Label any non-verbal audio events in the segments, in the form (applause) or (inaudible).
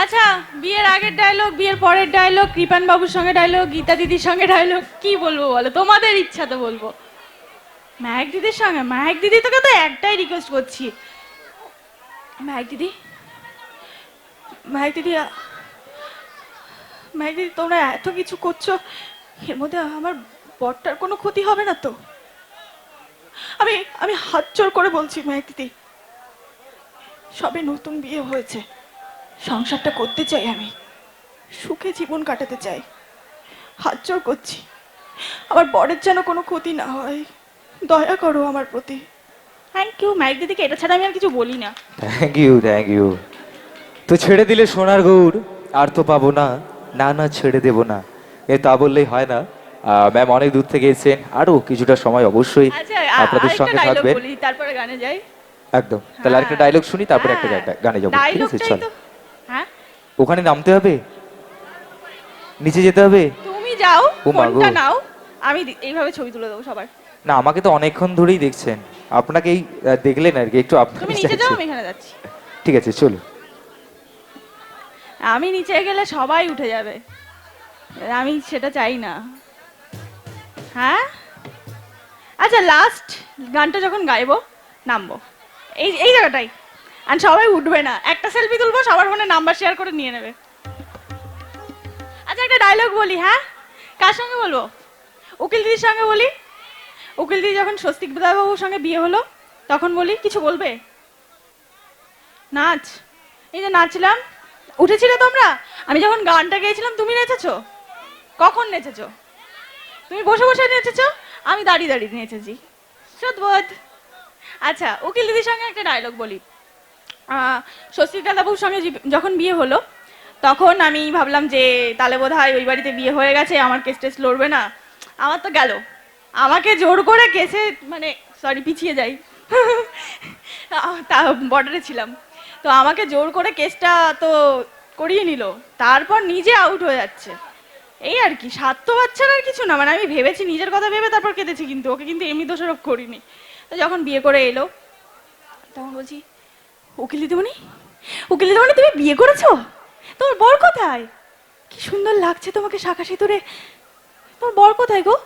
আচ্ছা বিয়ের আগের ডায়লগ বিয়ের পরের ডায়লগ কৃপান বাবুর সঙ্গে ডায়লগ গীতা দিদির সঙ্গে ডায়লগ কি বলব বলো? তোমাদের ইচ্ছা তো বলব। ম্যাক দিদির সঙ্গে, ম্যাক দিদি তোকে তো একটাই রিকোয়েস্ট করছি। ম্যাক দিদি? ম্যাক দিদি ম্যাক দিদি, তোমরা এত কিছু করছ, এর মধ্যে আমার বরটার কোনো ক্ষতি হবে না তো? আমি আমি হাত জোর করে বলছি ম্যাক দিদি, সবে নতুন বিয়ে হয়েছে। সংসারটা করতে চাই আমি। সুখে জীবন কাটাতে চাই। হাত জোর করছি। আমার বরের যেন কোনো ক্ষতি না হয়। দয়া করো আমার প্রতি। থ্যাংক ইউ ম্যাক দিদিকে। এটা ছাড়া আমি আর কিছু বলি না। থ্যাংক ইউ থ্যাংক ইউ তো ছেড়ে দিলে সোনার গৌর আর তো পাবো না। না না ছেড়ে দেব না। এ তা বললেই হয় না। ম্যাম অনেক দূর থেকে এসেছেন। আরও কিছুটা সময় অবশ্যই আচ্ছা আপনাদের সঙ্গে থাকবেন। তারপরে গানে যাই। একদম। তাহলে আরেকটা হ্যাঁ। ডায়লগ শুনি তারপরে একটা হ্যাঁ, গানে যাব। ঠিক আছে চল। হ্যাঁ ওখানে নামতে হবে? নিচে যেতে হবে? তুমি যাও। ফোনটা নাও আমি এইভাবে ছবি তুলে দেবো সবার। না আমাকে তো অনেকক্ষণ ধরেই দেখছেন। আপনাকে এই দেখলেন আর কি একটু তুমি নিচে যাও আমি এখানে যাচ্ছি। ঠিক আছে চলো আমি নিচে গেলে সবাই উঠে যাবে। আমি সেটা চাই না। হ্যাঁ? আচ্ছা লাস্ট গানটা যখন গাইবো নামবো। এই এই জায়গাটাই আর সবাই উঠবে না। একটা সেলফি তুলবো, সবার ফোনে নাম্বার শেয়ার করে নিয়ে নেবে। আচ্ছা একটা ডায়লগ বলি হ্যাঁ? কার সঙ্গে বলব? উকিল দিদির সঙ্গে বলি? উকিল দিদি যখন স্বস্তিক বাবুর সঙ্গে বিয়ে হলো, তখন বলি, কিছু বলবে? নাচ। এই যে নাচলাম, উঠেছিলে তোমরা? আমি যখন গানটা গেয়েছিলাম, তুমি নেচেছো? কখন নেচেছো? তুমি বসে বসে নেচেছো? আমি দাঁড়িয়ে দাঁড়িয়ে নেচেছি। সদবোধ আচ্ছা উকিল দিদির সঙ্গে একটা ডায়লগ বলি। স্বস্তিকা বাবুর সঙ্গে যখন বিয়ে হলো, তখন আমি ভাবলাম যে তাহলে বোধ হয় ওই বাড়িতে বিয়ে হয়ে গেছে, আমার কেস টেস লড়বে না। আমার তো গেল। আমাকে জোর করে কেসে মানে সরি পিছিয়ে যাই। (laughs) তা বর্ডারে ছিলাম। তো আমাকে জোর করে কেসটা তো করিয়ে নিল। তারপর নিজে আউট হয়ে যাচ্ছে। এই আর কি স্বার্থ বাচ্চার আর কিছু না। মানে আমি ভেবেছি, নিজের কথা ভেবে তারপর কেঁদেছি কিন্তু, ওকে কিন্তু এমনি দোষারোপ করিনি। তো যখন বিয়ে করে এলো, তখন বলছি উকিল দিদিমণি? উকিল দিদিমণি, তুমি বিয়ে করেছ? তোমার বর কোথায়? কি সুন্দর লাগছে তোমাকে শাখা সিঁদুরে তোমার বর কোথায় গো?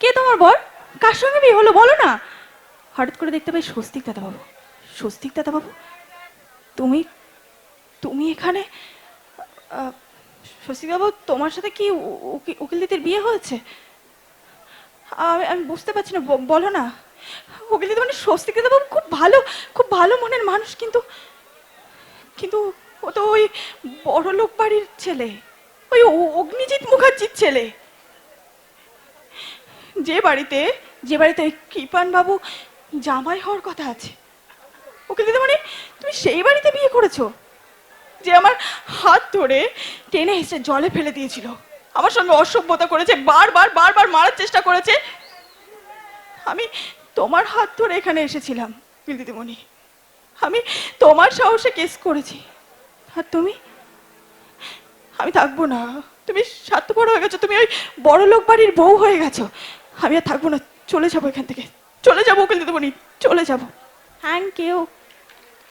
কে তোমার বর? কার সঙ্গে বিয়ে হলো বলো না। হঠাৎ করে দেখতে পাই স্বস্তিক দাদাবাবু। স্বস্তিক দাদাবাবু? তুমি তুমি এখানে? স্বস্তিকবাবু তোমার সাথে কি উকিল দিদির বিয়ে হয়েছে? আমি বুঝতে পারছি না বলো না। উকিল দিদি মানে স্বস্তিক দাদাবাবু খুব ভালো খুব ভালো মনের মানুষ কিন্তু কিন্তু ও তো ওই বড় লোক বাড়ির ছেলে, ওই অগ্নিজিৎ মুখার্জির ছেলে। যে বাড়িতে যে বাড়িতে ওই কৃপান বাবু জামাই হওয়ার কথা আছে, ওকে দিদি মানে তুমি সেই বাড়িতে বিয়ে করেছ, যে আমার হাত ধরে টেনে এসে জলে ফেলে দিয়েছিল। আমার সঙ্গে অসভ্যতা করেছে, বারবার বারবার মারার চেষ্টা করেছে। আমি তোমার হাত ধরে এখানে এসেছিলাম দিদিমণি, আমি তোমার সাহসে কেস করেছি। আর তুমি? আমি থাকব না। তুমি স্বার্থপর হয়ে গেছো। তুমি ওই বড় লোক বাড়ির বউ হয়ে গেছো। আমি আর থাকব না। চলে যাব এখান থেকে। চলে যাব ওখান দিদিমণি, চলে যাব। Thank you